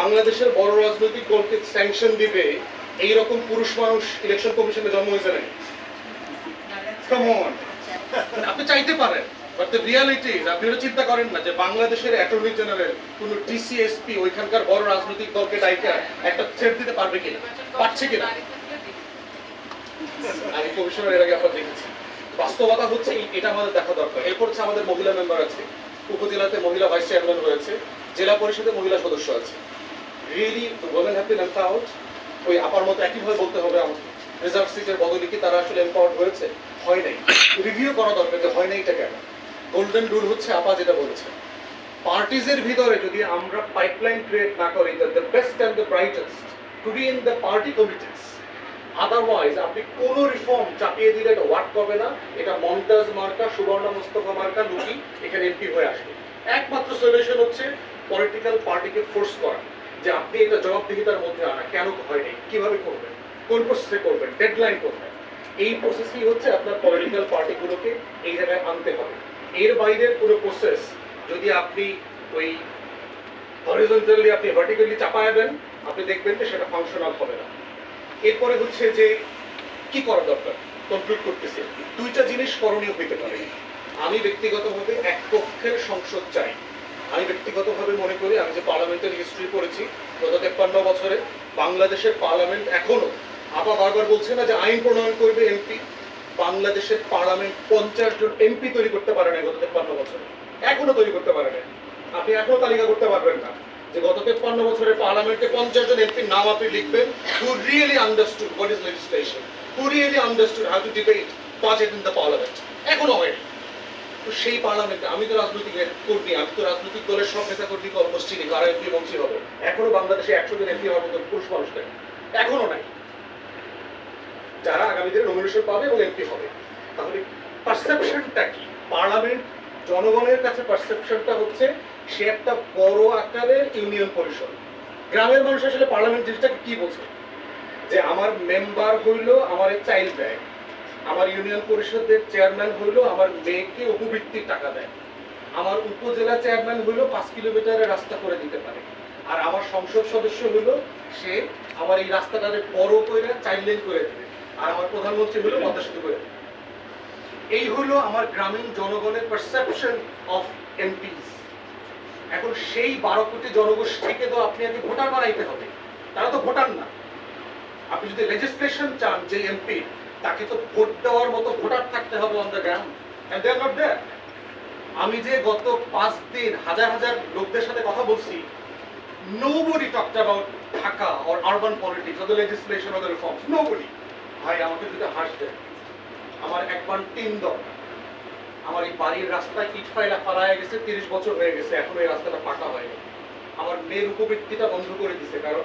বাংলাদেশের বড় রাজনৈতিক দলকে স্যাংশন দিবে এই রকম পুরুষ মানুষ ইলেকশন কমিশনে জন্ম হয়েছে নাকি? Come আপনি চাইতে পারেন বাট দ্য রিয়ালিটি আপনি এটা চিন্তা করেন না যে বাংলাদেশের অ্যাটর্নি জেনারেল কোন ওইখানকার বড় রাজনৈতিক দলকে একটা দিতে পারবে কিনা পারছে কিনা? আমি কমিশনার এর আগে আপনার দেখেছি। বাস্তবতা হচ্ছে এটা আমাদের দেখা দরকার। এরপর হচ্ছে আমাদের মহিলা মেম্বার আছে। উপজেলাতে মহিলা ভাইস চেয়ারম্যান রয়েছে, জেলা পরিষদে মহিলা সদস্য আছে। Really women have been empowered ওই আপার মতো একইভাবে বলতে হবে আমাকে। রিজার্ভ সিটের বদলে কি তারা আসলে এম্পাওয়ার্ড হয়েছে? হয় নাই। রিভিউ করা দরকার যে হয় নাই এটা কেন? গোল্ডেন রুল হচ্ছে আপা যেটা বলেছে। পার্টিজের ভিতরে যদি আমরা পাইপলাইন ক্রিয়েট না করি the best and the brightest to be in the party committees otherwise আপনি কোন রিফর্ম চাপিয়ে দিলে এটা ওয়ার্ক করবে না। এটা মন্টাজ মার্কা, সুবর্ণ মোস্তফা মার্কা, লুকি এখানে এমপি হয়ে আসবে। একমাত্র সলিউশন হচ্ছে পলিটিক্যাল পার্টিকে ফোর্স করা। যে আপনি এটা জবাবদিহিতার মধ্যে আনা, কেন হয়নি কীভাবে করবেন? কোন প্রসেসে করবেন? ডেডলাইন করবেন এই প্রসেসই হচ্ছে আপনার পলিটিক্যাল পার্টিগুলোকে এই জায়গায় আনতে হবে। এর বাইরের পুরো প্রসেস যদি আপনি ওই হরিজন্টালি আপনি ভার্টিক্যালি চাপায় দেন, আপনি দেখবেন যে সেটা ফাংশনাল হবে না। এরপরে হচ্ছে যে কি করা দরকার? কমপ্লিট করতেছি। দুইটা জিনিস করণীয় হইতে পারে। আমি ব্যক্তিগতভাবে এক পক্ষের সংসদ চাই। আমি ব্যক্তিগতভাবে মনে করি, আমি যে পার্লামেন্টের হিস্ট্রি পড়েছি, গত তেপ্পান্ন বছরে বাংলাদেশের পার্লামেন্ট এখনও আপা বারবার বলছে না যে আইন প্রণয়ন করবে এমপি বাংলাদেশের পার্লামেন্ট পঞ্চাশ জন এমপি তৈরি করতে পারে না গত তেপ্পান্ন বছরে। এখনও তৈরি করতে পারে না আপনি এখনও তালিকা করতে পারবেন না যে গত তেপ্পান্ন বছরে পার্লামেন্টে পঞ্চাশ জন এমপির নাম আপনি লিখবেন who really understood what is legislation who really understood how to debate budget in the parliament এখনও হয়নি। তো সেই পার্লামেন্টে আমি তো রাজনৈতিক কর্মী, আমি তো রাজনৈতিক দলের সব নেতা কর্মী চিনি কারা এমপি মন্ত্রী হবে। এখনও বাংলাদেশে একশো জন এমপি হওয়ার মতো পুরুষ মানুষ নেই। এখনও নাই। যারা আগামী দিনে নমিনেশন পাবে এবং এমপি হবে। তাহলে পারসেপশনটা কি? পার্লামেন্ট জনগণের কাছে পারসেপশনটা হচ্ছে, সে একটা বড় আকারের ইউনিয়ন পরিষদ। গ্রামের মানুষ আসলে পার্লামেন্ট জিনিসটাকে কি বোঝে যে আমার মেম্বার হইল আমার চাইল্ড দেয় আমার ইউনিয়ন পরিষদের চেয়ারম্যান হইল আমার মেয়েকে উপবৃত্তির টাকা দেয়। আমার উপজেলা চেয়ারম্যান হইল পাঁচ কিলোমিটারের রাস্তা করে দিতে পারে। আর আমার সংসদ সদস্য হইল সে আমার এই রাস্তাটাকে বড় করে, চাইল্ড লেন করে দেবে। আর আমার প্রধানমন্ত্রী হলো পদ্মা করে দেবে। এই হলো আমার গ্রামীণ জনগণের পারসেপশন অফ এমপিস এখন সেই বারো কোটি জনগোষ্ঠীকে তো আপনি আগে ভোটার বানাইতে হবে। তারা তো ভোটার না। আপনি যদি লেজিসলেশন চান যে এমপি তাকে তো ভোট দেওয়ার মতো ভোটার থাকতে হবে on the ground and they আমি যে গত পাঁচ দিন হাজার হাজার লোকদের সাথে কথা বলছি nobody talked about Dhaka or urban politics or the legislation or the reforms nobody ভাই, আমাকে যদি হাসবে আমার একবার টিম দরকার আমার এই বাড়ির রাস্তায় ইট ফাইলা ফালায় গেছে, তিরিশ বছর হয়ে গেছে, এখন এই রাস্তাটা পাকা হয়নি। আমার মেয়ের উপবৃত্তিটা বন্ধ করে দিছে, কারণ